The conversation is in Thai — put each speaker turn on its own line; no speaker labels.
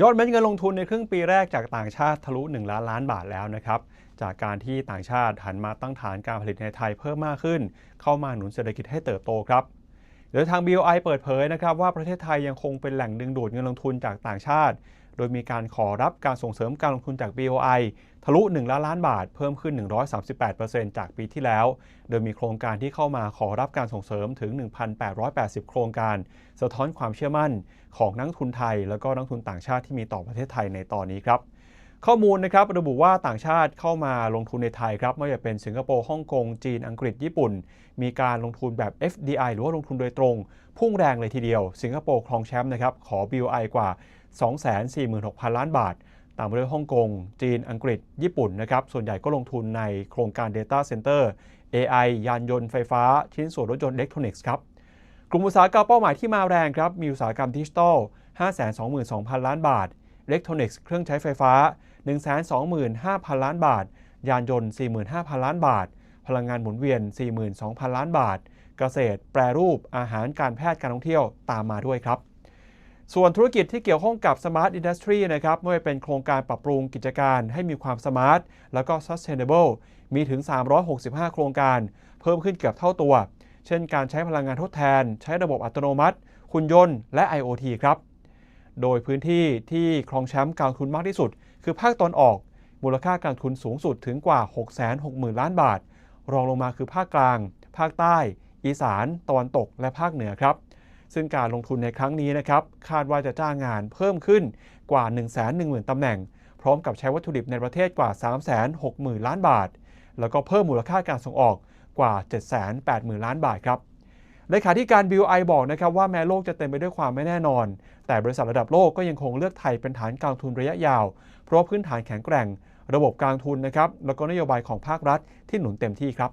ยอดเม็ดเงินลงทุนในครึ่งปีแรกจากต่างชาติทะลุ 1 ล้านล้านบาทแล้วนะครับ จากการที่ต่างชาติหันมาตั้งฐานการผลิตในไทยเพิ่มมากขึ้น เข้ามาหนุนเศรษฐกิจให้เติบโตครับโดยทาง BOI เปิดเผยนะครับว่าประเทศไทยยังคงเป็นแหล่งดึงดูดเงินลงทุนจากต่างชาติ โดยมีการขอรับการส่งเสริมการลงทุนจาก BOI ทะลุ 1 ล้านล้านบาท เพิ่มขึ้น 138%จากปีที่แล้ว โดยมีโครงการที่เข้ามาขอรับการส่งเสริมถึง 1,880 โครงการ สะท้อนความเชื่อมั่นของนักทุนไทย แล้วก็นักทุนต่างชาติที่มีต่อประเทศไทยในตอนนี้ครับ ข้อมูลนะครับระบุว่าต่างชาติเข้ามาลงทุนในไทยครับไม่ว่าจะเป็นสิงคโปร์ฮ่องกง จีน อังกฤษ ญี่ปุ่น มีการลงทุนแบบ FDI หรือว่าลงทุนโดยตรง พุ่งแรงเลยทีเดียว สิงคโปร์ครองแชมป์นะครับขอ BOI กว่า 246,000 ล้านบาท ตามมาด้วยฮ่องกง จีน อังกฤษ ญี่ปุ่นนะครับ ส่วนใหญ่ก็ลงทุนในโครงการ Data Center AI ยานยนต์ไฟฟ้า ชิ้นส่วนรถยนต์อิเล็กทรอนิกส์ครับ กลุ่มอุตสาหกรรมเป้าหมายที่มาแรงครับ มีอุตสาหกรรมดิจิทัล 522,000 ล้านบาทอิเล็กทรอนิกส์เครื่องใช้ไฟฟ้า 125,000 ล้านบาท ยานยนต์ 45,000 ล้านบาท พลังงานหมุนเวียน 42,000 ล้านบาท เกษตร แปรรูป อาหาร การแพทย์ การท่องเที่ยว ตามมาด้วยครับ ส่วนธุรกิจที่เกี่ยวข้องกับ Smart Industry นะครับไม่ว่าเป็นโครงการปรับปรุงกิจการให้มีความสมาร์ทแล้วก็ Sustainable มีถึง 365 โครงการ เพิ่มขึ้นเกือบเท่าตัว เช่นการใช้พลังงานทดแทน ใช้ระบบอัตโนมัติ หุ่นยนต์และ IoT ครับ โดยพื้นที่ที่ครองแชมป์การทุนมากที่สุด คือภาคตอนออก มูลค่าการทุนสูงสุดถึงกว่า 660,000 ล้านบาท รองลงมาคือภาคกลาง ภาคใต้ อีสาน ตะวันตก และภาคเหนือครับ ซึ่งการลงทุนในครั้งนี้นะครับคาดว่าจะจ้างงานเพิ่มขึ้นกว่า 110,000ตำแหน่ง พร้อมกับใช้วัตถุดิบในประเทศกว่า 360,000 ล้านบาท แล้วก็เพิ่มมูลค่าการส่งออกกว่า 780,000 ล้านบาทครับเลขาธิการ BOI บอกนะครับว่าแม้โลกจะเต็มไปด้วยความไม่แน่นอน แต่บริษัทระดับโลกก็ยังคงเลือกไทยเป็นฐานการทุนระยะยาว เพราะพื้นฐานแข็งแกร่ง ระบบการทุนนะครับแล้วก็นโยบายของภาครัฐที่หนุนเต็มที่ครับ